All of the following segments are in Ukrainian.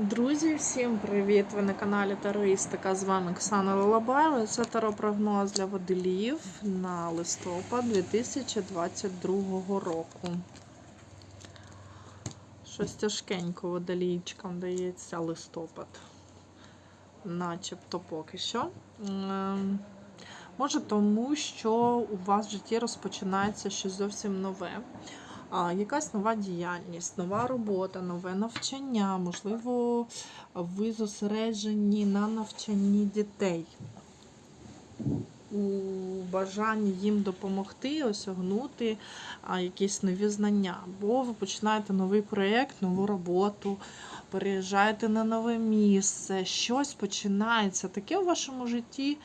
Друзі, всім привіт! Ви на каналі Тароїстика. З вами Оксана Лалабаєва. Це таропрогноз для водоліїв на листопад 2022 року. Щось тяжкенько водолійчикам дається листопад. Начебто поки що. Ем, Може, тому що у вас в житті розпочинається щось зовсім нове якась нова діяльність, нова робота, нове навчання. Можливо, ви зосереджені на навчанні дітей. У бажанні їм допомогти осягнути якісь нові знання. Або ви починаєте новий проєкт, нову роботу, переїжджаєте на нове місце, щось починається таке в вашому житті,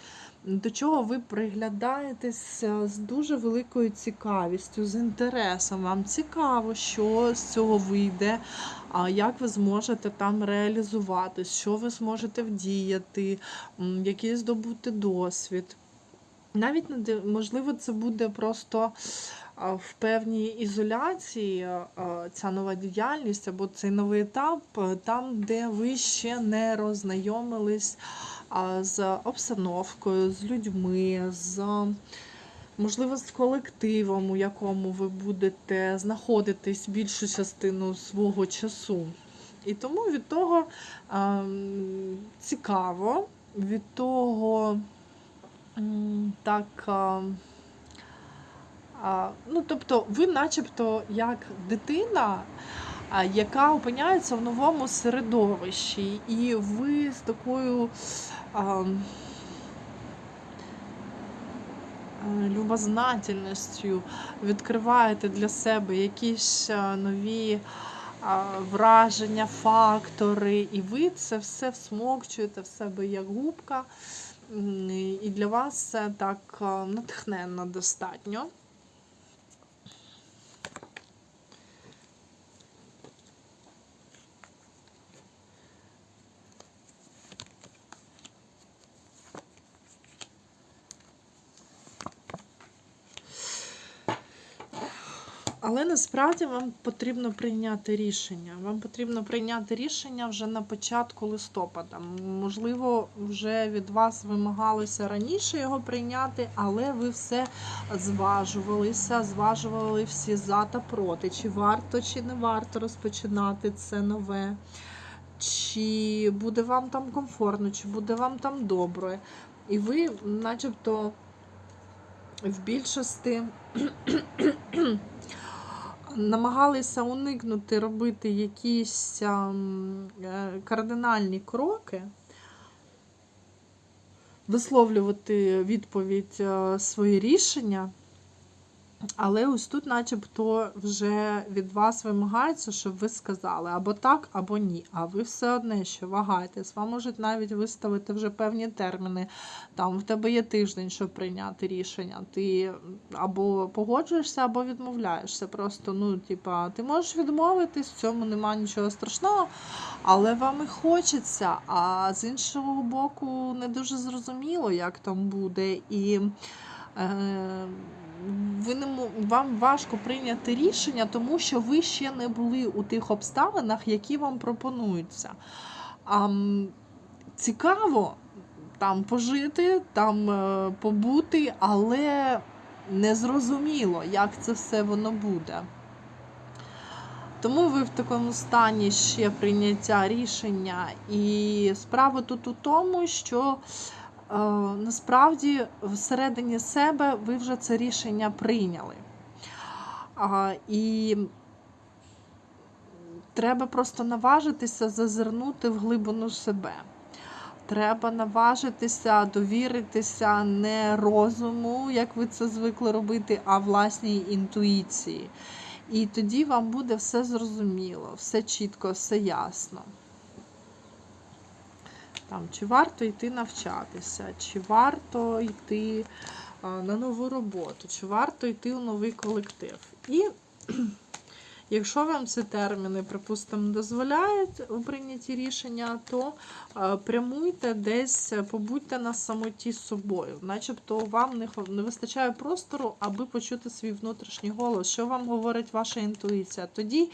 до чого ви приглядаєтеся з дуже великою цікавістю, з інтересом. Вам цікаво, що з цього вийде, як ви зможете там реалізуватись, що ви зможете вдіяти, який здобути досвід. Навіть можливо, це буде просто в певній ізоляції ця нова діяльність або цей новий етап, е, там, де ви ще не роззнайомились з обстановкою, з людьми, з можливо з колективом, у якому ви будете знаходитись більшу частину свого часу. І тому від того а, цікаво, від того так. а, Ну, тобто, ви, начебто, як дитина, яка опиняється в новому середовищі, і ви з такою а, любознательністю відкриваєте для себе якісь нові враження, фактори, і ви це все всмокчуєте в себе як губка. І для вас це так натхненно достатньо. Але насправді вам потрібно прийняти рішення. Вам потрібно прийняти рішення вже на початку листопада. Можливо, вже від вас вимагалося раніше його прийняти, але ви все зважувалися, зважували всі за та проти. Чи варто, чи не варто розпочинати це нове, чи буде вам там комфортно, чи буде вам там добре. І ви, начебто, в більшості намагалися уникнути робити якісь е, кардинальні кроки, висловлювати відповідь е, свої рішення. Але ось тут, начебто, вже від вас вимагається, щоб ви сказали або так, або ні. А ви все одне, що вагаєтесь. Вам можуть навіть виставити вже певні терміни. Там в тебе є тиждень, щоб прийняти рішення. Ти або погоджуєшся, або відмовляєшся. Просто, ну, типа, ти можеш відмовитись, в цьому немає нічого страшного, але вам і хочеться. А з іншого боку, не дуже зрозуміло, як там буде. І е, ви не вам важко прийняти рішення, тому що ви ще не були у тих обставинах, які вам пропонуються. А, цікаво там пожити, там е, побути, але незрозуміло, як це все воно буде. Тому ви в такому стані ще прийняття рішення. І справа тут у тому, що насправді всередині себе ви вже це рішення прийняли. І треба просто наважитися зазирнути в глибину себе. Треба наважитися, довіритися не розуму, як ви це звикли робити, а власній інтуїції. І тоді вам буде все зрозуміло, все чітко, все ясно. Там, чи варто йти навчатися, чи варто йти на нову роботу, чи варто йти у новий колектив. І Якщо вам ці терміни, припустимо, дозволяють у прийнятті рішення, то е, прямуйте десь, побудьте на самоті з собою. Начебто вам не, вистачає простору, аби почути свій внутрішній голос, що вам говорить ваша інтуїція. Тоді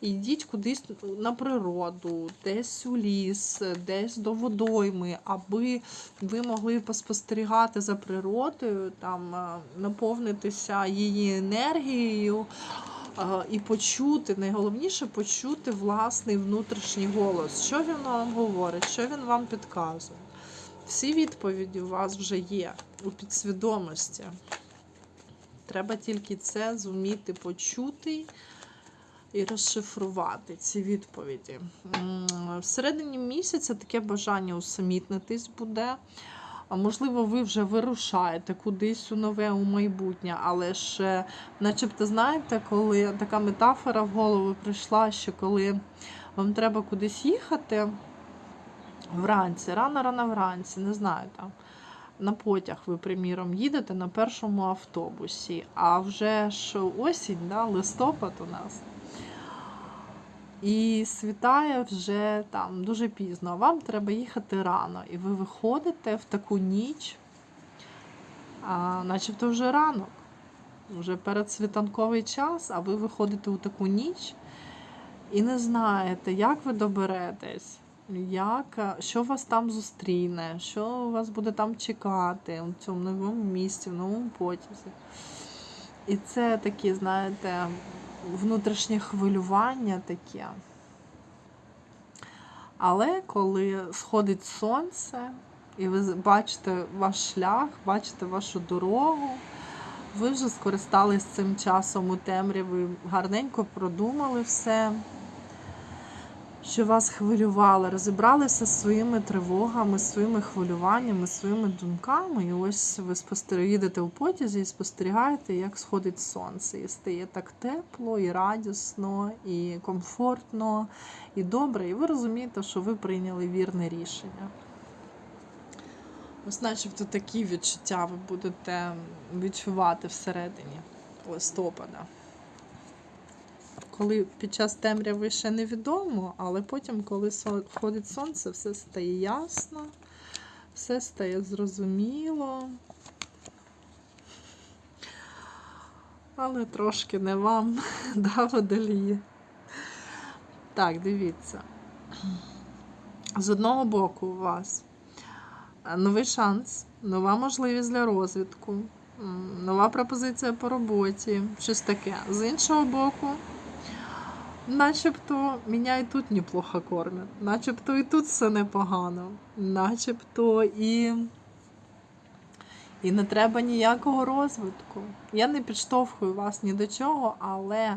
йдіть кудись на природу, десь у ліс, десь до водойми, аби ви могли поспостерігати за природою, там е, наповнитися її енергією. І почути, найголовніше почути власний внутрішній голос. Що він вам говорить, що він вам підказує. Всі відповіді у вас вже є у підсвідомості. Треба тільки це зуміти почути і розшифрувати ці відповіді. Всередині місяця таке бажання усамітнитись буде. Можливо, ви вже вирушаєте кудись у нове у майбутнє, але ж, начебто, знаєте, коли така метафора в голову прийшла, що коли вам треба кудись їхати вранці, рано-рано вранці, не знаю там. На потяг ви, приміром, їдете на першому автобусі, а вже ж осінь, да, листопад у нас. І світає вже там дуже пізно, вам треба їхати рано. І ви виходите в таку ніч, а, начебто вже ранок, вже передсвітанковий час, а ви виходите у таку ніч і не знаєте, як ви доберетесь, як, е, що вас там зустріне, що вас буде там чекати у цьому новому місці, в новому потязі. І це такі, знаєте, внутрішнє хвилювання таке. Але коли сходить сонце, і ви бачите ваш шлях, бачите вашу дорогу, ви вже скористались цим часом у темряві, гарненько продумали все, що вас хвилювало, розібралися з своїми тривогами, своїми хвилюваннями, своїми думками. І ось ви спостер- їдете у потязі і спостерігаєте, як сходить сонце. І стає так тепло, і радісно, і комфортно, і добре. І ви розумієте, що ви прийняли вірне рішення. Ось начебто такі відчуття ви будете відчувати всередині листопада. Коли під час темряви ще невідомо, але потім, коли входить сонце, все стає ясно, все стає зрозуміло. Але трошки не вам, да, водолії. Так, дивіться. З одного боку у вас е, новий шанс, нова можливість для розвитку, нова пропозиція по роботі, щось таке. З іншого боку, начебто мене і тут неплохо кормять, начебто і тут все непогано, начебто і. І не треба ніякого розвитку. Я не підштовхую вас ні до чого, але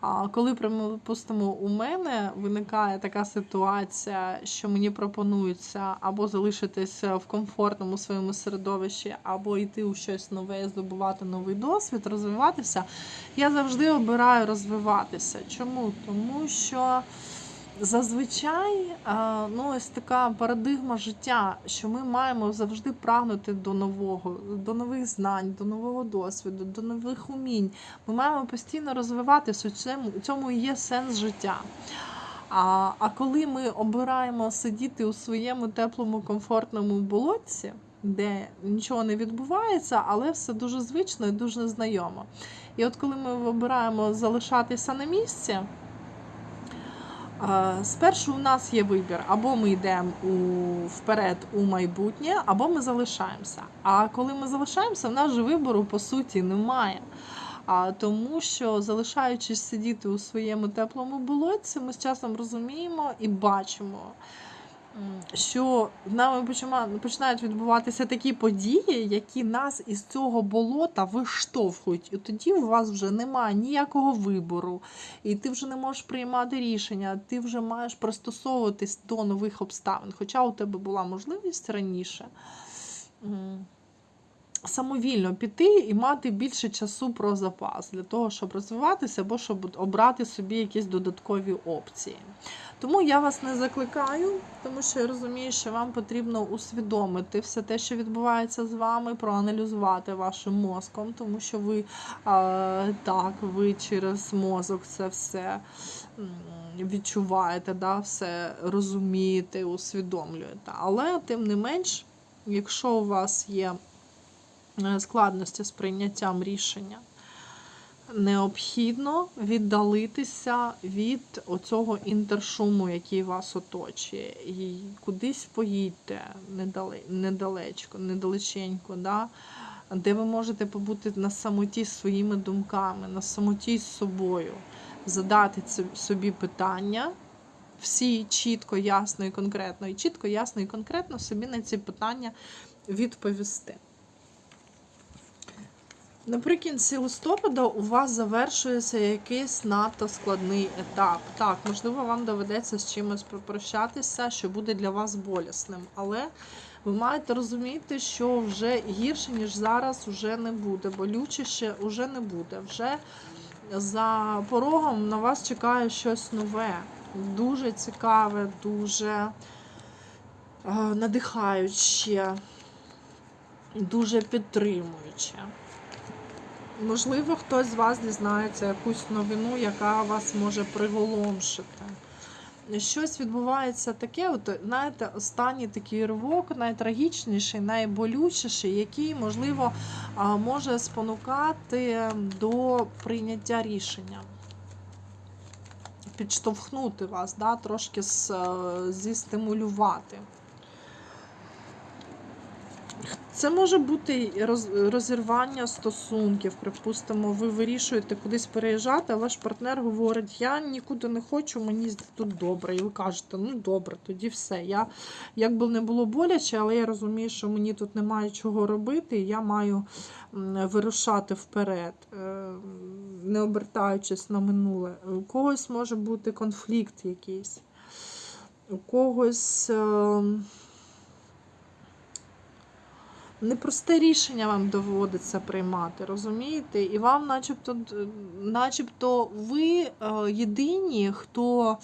а, коли, припустимо, у мене виникає така ситуація, що мені пропонується або залишитися в комфортному своєму середовищі, або йти у щось нове, здобувати новий досвід, розвиватися, я завжди обираю розвиватися. Чому? Тому що зазвичай ну, ось така парадигма життя, що ми маємо завжди прагнути до нового, до нових знань, до нового досвіду, до нових умінь. Ми маємо постійно розвиватися. У цьому, цьому є сенс життя. А, а коли ми обираємо сидіти у своєму теплому, комфортному болотці, де нічого не відбувається, але все дуже звично і дуже знайомо. І от коли ми обираємо залишатися на місці, Е, Спершу у нас є вибір, або ми йдемо у, вперед у майбутнє, або ми залишаємося. А коли ми залишаємося, в нас же вибору по суті немає. А, тому що, залишаючись сидіти у своєму теплому болотці, ми з часом розуміємо і бачимо, що з нами починають відбуватися такі події, які нас із цього болота виштовхують. І тоді у вас вже немає ніякого вибору, і ти вже не можеш приймати рішення, ти вже маєш пристосовуватись до нових обставин. Хоча у тебе була можливість раніше. Самовільно піти і мати більше часу про запас для того, щоб розвиватися або щоб обрати собі якісь додаткові опції. Тому я вас не закликаю, тому що я розумію, що вам потрібно усвідомити все те, що відбувається з вами, проаналізувати вашим мозком, тому що ви так, ви через мозок це все відчуваєте, да, все розумієте, усвідомлюєте. Але тим не менш, якщо у вас є складності з прийняттям рішення, необхідно віддалитися від оцього інтершуму, який вас оточує. І кудись поїдьте недалечко, недалеченько, да? де ви можете побути на самоті зі своїми думками, на самоті з собою, задати собі питання. Всі чітко, ясно і конкретно, і чітко, ясно і конкретно собі на ці питання відповісти. Наприкінці листопада у вас завершується якийсь надто складний етап. Так, можливо, вам доведеться з чимось попрощатися, що буде для вас болісним. Але ви маєте розуміти, що вже гірше, ніж зараз, вже не буде, болючіше вже не буде. Вже за порогом на вас чекає щось нове, дуже цікаве, дуже е, надихаюче, дуже підтримуюче. Можливо, хтось з вас дізнається якусь новину, яка вас може приголомшити. Щось відбувається таке, от, знаєте, останній такий ривок, найтрагічніший, найболючіший, який, можливо, може спонукати до прийняття рішення. Підштовхнути вас, да, трошки е, зістимулювати. Це може бути роз- розірвання стосунків. Припустимо, ви вирішуєте кудись переїжджати, а ваш партнер говорить: Я нікуди не хочу, мені тут добре. І ви кажете, ну добре, тоді все. Я як би не було боляче, але я розумію, що мені тут немає чого робити, і я маю вирушати вперед, е, не обертаючись на минуле. У когось може бути конфлікт якийсь, у когось. Непросте рішення вам доводиться приймати, розумієте? І вам, начебто, начебто ви е, єдині, хто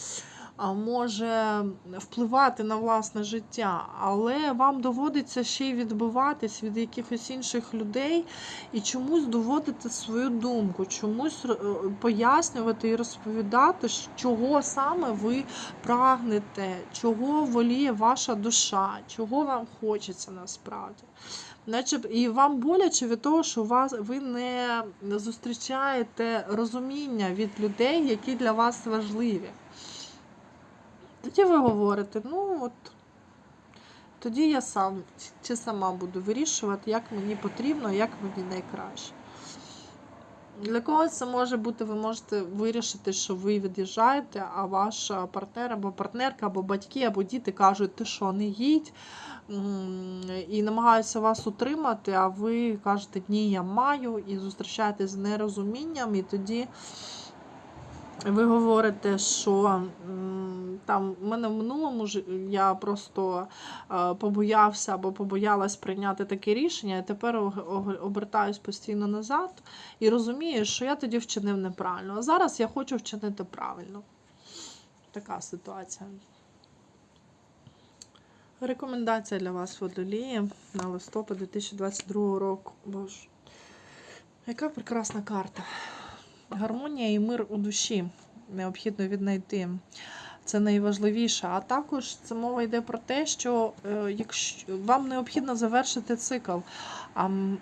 може впливати на власне життя, але вам доводиться ще й відбиватись від якихось інших людей і чомусь доводити свою думку, чомусь е, пояснювати і розповідати, чого саме ви прагнете, чого воліє ваша душа, чого вам хочеться насправді. Наче і вам боляче від того, що вас ви не зустрічаєте розуміння від людей, які для вас важливі. Тоді ви говорите, ну от тоді я сам чи сама буду вирішувати, як мені потрібно, як мені найкраще. Для когось це може бути, ви можете вирішити, що ви від'їжджаєте, а ваш партнер або партнерка, або батьки, або діти кажуть, ти що, не їдь, і намагаються вас утримати, а ви кажете, ні, я маю, і зустрічаєтесь з нерозумінням, і тоді ви говорите, що там в мене в минулому ж я просто е, побоявся або побоялась прийняти таке рішення, і тепер обертаюсь постійно назад і розумію, що я тоді вчинив неправильно. А зараз я хочу вчинити правильно. Така ситуація. Рекомендація для вас водолії на листопад 2022 року. Боже, яка прекрасна карта. Гармонія і мир у душі необхідно віднайти. Це найважливіше. А також це мова йде про те, що е, якщо вам необхідно завершити цикл,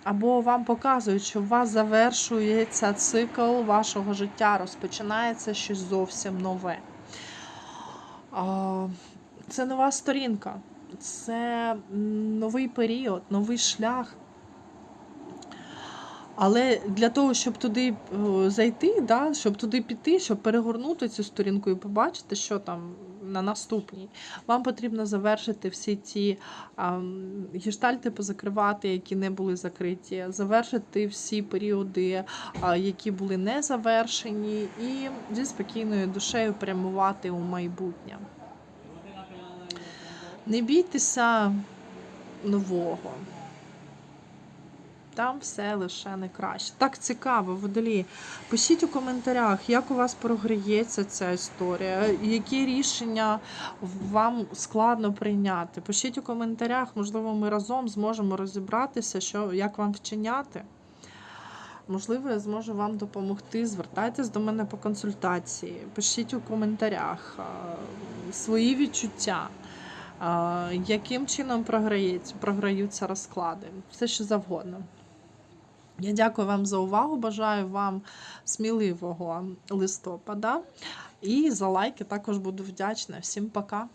або вам показують, що у вас завершується цикл вашого життя, розпочинається щось зовсім нове. Це нова сторінка, це новий період, новий шлях. Але для того, щоб туди е, зайти, да, щоб туди піти, щоб перегорнути цю сторінку і побачити, що там на наступній, вам потрібно завершити всі ті а, гештальти позакривати, які не були закриті, завершити всі періоди, а, які були не завершені, і зі спокійною душею прямувати у майбутнє. Не бійтеся нового. Там все лише не краще. Так цікаво, водолії. Пишіть у коментарях, як у вас програється ця історія, які рішення вам складно прийняти. Пишіть у коментарях, можливо, ми разом зможемо розібратися, що, як вам вчиняти. Можливо, я зможу вам допомогти. Звертайтесь до мене по консультації, пишіть у коментарях свої відчуття, яким чином програються розклади, все що завгодно. Я дякую вам за увагу. Бажаю вам сміливого листопада. І за лайки також буду вдячна. Всім пока!